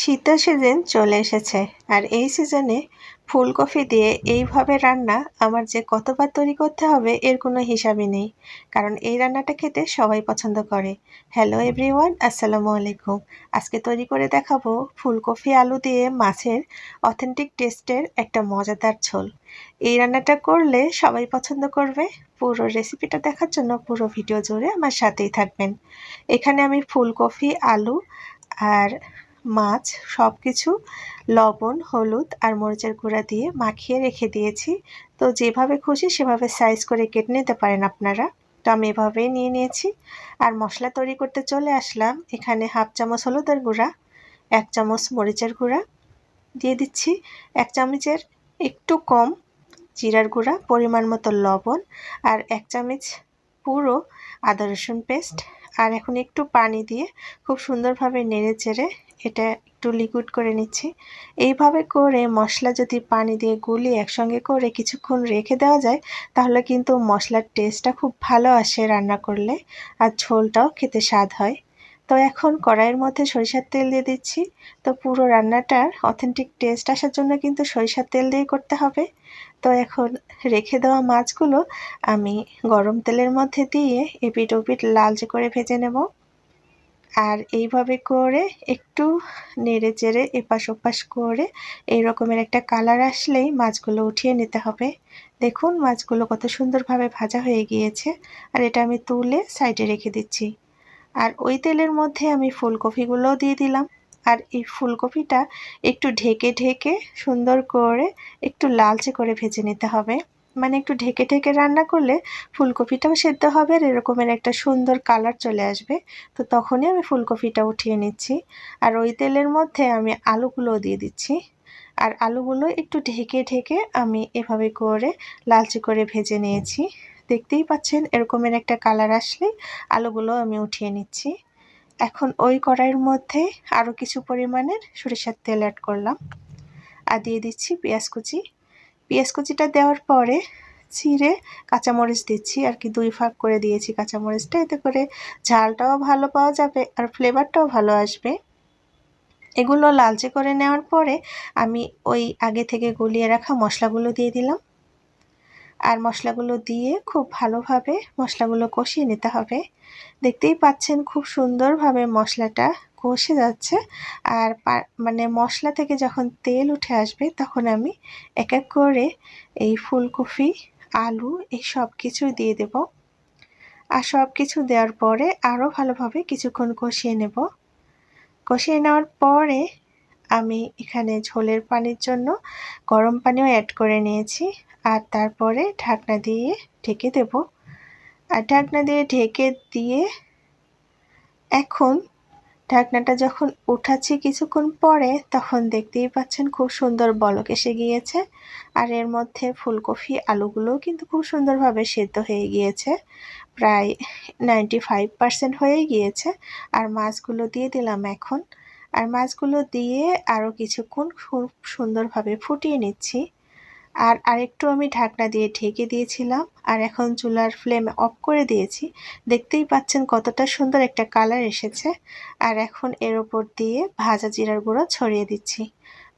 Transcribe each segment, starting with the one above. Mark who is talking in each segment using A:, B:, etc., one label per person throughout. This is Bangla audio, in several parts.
A: শীতের সিজন চলে এসেছে আর এই সিজনে ফুলকপি দিয়ে এইভাবে রান্না আমার যে কতবার তৈরি করতে হবে এর কোনো হিসাবই নেই। কারণ এই রান্নাটা খেতে সবাই পছন্দ করে। হ্যালো এভরিওয়ান আসসালামু আলাইকুম। আজকে তৈরি করে দেখাবো ফুলকপি আলু দিয়ে মাছের অথেন্টিক টেস্টের একটা মজাদার ঝোল। এই রান্নাটা করলে সবাই পছন্দ করবে। পুরো রেসিপিটা দেখার জন্য পুরো ভিডিও জুড়ে আমার সাথেই থাকবেন। এখানে আমি ফুলকপি, আলু আর মাছ সব কিছু লবণ, হলুদ আর মরিচের গুঁড়া দিয়ে মাখিয়ে রেখে দিয়েছি। তো যেভাবে খুশি সেভাবে সাইজ করে কেটে নিতে পারেন আপনারা। তো আমি এভাবেই নিয়ে নিয়েছি। আর মশলা তৈরি করতে চলে আসলাম। এখানে হাফ চামচ হলুদের গুঁড়া, এক চামচ মরিচের গুঁড়া দিয়ে দিচ্ছি। এক চামচের একটু কম জিরার গুঁড়া, পরিমাণ মতো লবণ আর এক চামচ পুরো আদা রসুন পেস্ট আর এখন একটু পানি দিয়ে খুব সুন্দরভাবে নেড়ে চেড়ে এটা একটু লিকুইড করে নিচ্ছি। এইভাবে করে মশলা যদি পানি দিয়ে গুলি একসঙ্গে করে কিছুক্ষণ রেখে দেওয়া যায়, তাহলে কিন্তু মশলার টেস্টটা খুব ভালো আসে রান্না করলে, আর ঝোলটাও খেতে স্বাদ হয়। তো এখন কড়াইয়ের মধ্যে সরিষার তেল দিয়ে দিচ্ছি। তো পুরো রান্নাটার অথেন্টিক টেস্ট আসার জন্য কিন্তু সরিষার তেল দিয়ে করতে হবে। তো এখন রেখে দেওয়া মাছগুলো আমি গরম তেলের মধ্যে দিয়ে এপিট ওপিট লালচে করে ভেজে নেব। আর এইভাবে করে একটু নেড়ে চেড়ে এপাশ ওপাশ করে এই রকমের একটা কালার আসলেই মাছগুলো উঠিয়ে নিতে হবে। দেখুন মাছগুলো কত সুন্দরভাবে ভাজা হয়ে গিয়েছে আর এটা আমি তুলে সাইডে রেখে দিচ্ছি। আর ওই তেলের মধ্যে আমি ফুলকপিগুলোও দিয়ে দিলাম। আর এই ফুলকপিটা একটু ঢেকে ঢেকে সুন্দর করে একটু লালচে করে ভেজে নিতে হবে। মানে একটু ঢেকে ঢেকে রান্না করলে ফুলকপিটাও সেদ্ধ হবে আর এরকমের একটা সুন্দর কালার চলে আসবে। তো তখনই আমি ফুলকপিটা উঠিয়ে নিচ্ছি। আর ওই তেলের মধ্যে আমি আলুগুলোও দিয়ে দিচ্ছি। আর আলুগুলো একটু ঢেকে ঢেকে আমি এভাবে করে লালচে করে ভেজে নিয়েছি। দেখতেই পাচ্ছেন এরকমের একটা কালার আসলে আলুগুলো আমি উঠিয়ে নিচ্ছি। এখন ওই কড়াইয়ের মধ্যে আরও কিছু পরিমাণের সরিষার তেল অ্যাড করলাম। আর দিয়ে দিচ্ছি পেঁয়াজ কুচি। পেঁয়াজ কুচিটা দেওয়ার পরে চিড়ে কাঁচামরিচ দিচ্ছি, আর কি দুই ভাগ করে দিয়েছি কাঁচামরিচটা। এতে করে ঝালটাও ভালো পাওয়া যাবে আর ফ্লেভারটাও ভালো আসবে। এগুলো লালচে করে নেওয়ার পরে আমি ওই আগে থেকে গলিয়ে রাখা মশলাগুলো দিয়ে দিলাম। আর মশলাগুলো দিয়ে খুব ভালোভাবে মশলাগুলো কষিয়ে নিতে হবে। দেখতেই পাচ্ছেন খুব সুন্দরভাবে মশলাটা কষে যাচ্ছে আর মানে মশলা থেকে যখন তেল উঠে আসবে তখন আমি এক এক করে এই ফুলকপি, আলু এই সব কিছু দিয়ে দেব। আর সব কিছু দেওয়ার পরে আরও ভালোভাবে কিছুক্ষণ কষিয়ে নেব। কষিয়ে নেওয়ার পরে আমি এখানে ঝোলের পানির জন্য গরম পানিও অ্যাড করে নিয়েছি আর তারপরে ঢাকনা দিয়ে ঢেকে দেব। আর ঢাকনা দিয়ে ঢেকে দিয়ে এখন ঢাকনাটা যখন উঠাচ্ছি কিছুক্ষণ পরে, তখন দেখতেই পাচ্ছেন খুব সুন্দর বলক এসে গিয়েছে। আর এর মধ্যে ফুলকপি, আলুগুলোও কিন্তু খুব সুন্দরভাবে সেদ্ধ হয়ে গিয়েছে। প্রায় নাইনটি ফাইভ পারসেন্ট হয়ে গিয়েছে। আর মাছগুলো দিয়ে দিলাম এখন। আর মাছগুলো দিয়ে আরও কিছুক্ষণ খুব সুন্দরভাবে ফুটিয়ে নিচ্ছি। আর আরেকটু আমি ঢাকনা দিয়ে ঢেকে দিয়েছিলাম, আর এখন চুলার ফ্লেম অফ করে দিয়েছি। দেখতেই পাচ্ছেন কতটা সুন্দর একটা কালার এসেছে। আর এখন এর ওপর দিয়ে ভাজা জিরার গুঁড়ো ছড়িয়ে দিচ্ছি।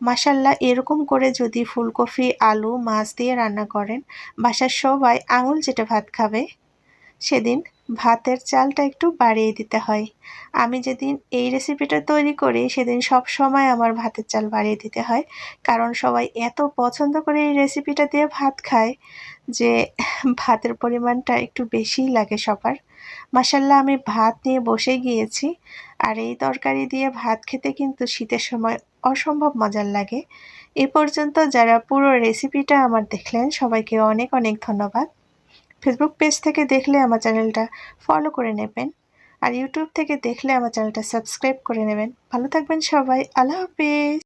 A: মাসাল্লাহ এরকম করে যদি ফুলকপি, আলু, মাছ দিয়ে রান্না করেন, বাসার সবাই আঙুল যেটা ভাত খাবে। সেদিন ভাতের চালটা একটু বাড়িয়ে দিতে হয়। আমি যেদিন এই রেসিপিটা তৈরি করি, সেদিন সব সময় আমার ভাতের চাল বাড়িয়ে দিতে হয়। কারণ সবাই এত পছন্দ করে এই রেসিপিটা দিয়ে ভাত খায় যে ভাতের পরিমাণটা একটু বেশিই লাগে সবার। মাসাল্লাহ আমি ভাত নিয়ে বসে গিয়েছি আর এই তরকারি দিয়ে ভাত খেতে কিন্তু শীতের সময় অসম্ভব মজার লাগে। এ পর্যন্ত যারা পুরো রেসিপিটা আমার দেখলেন, সবাইকে অনেক অনেক ধন্যবাদ। ফেসবুক পেজ থেকে দেখলে আমার চ্যানেলটা ফলো করে নেবেন আর ইউটিউব থেকে দেখলে আমার চ্যানেলটা সাবস্ক্রাইব করে নেবেন। ভালো থাকবেন সবাই। আল্লাহ হাফিজ।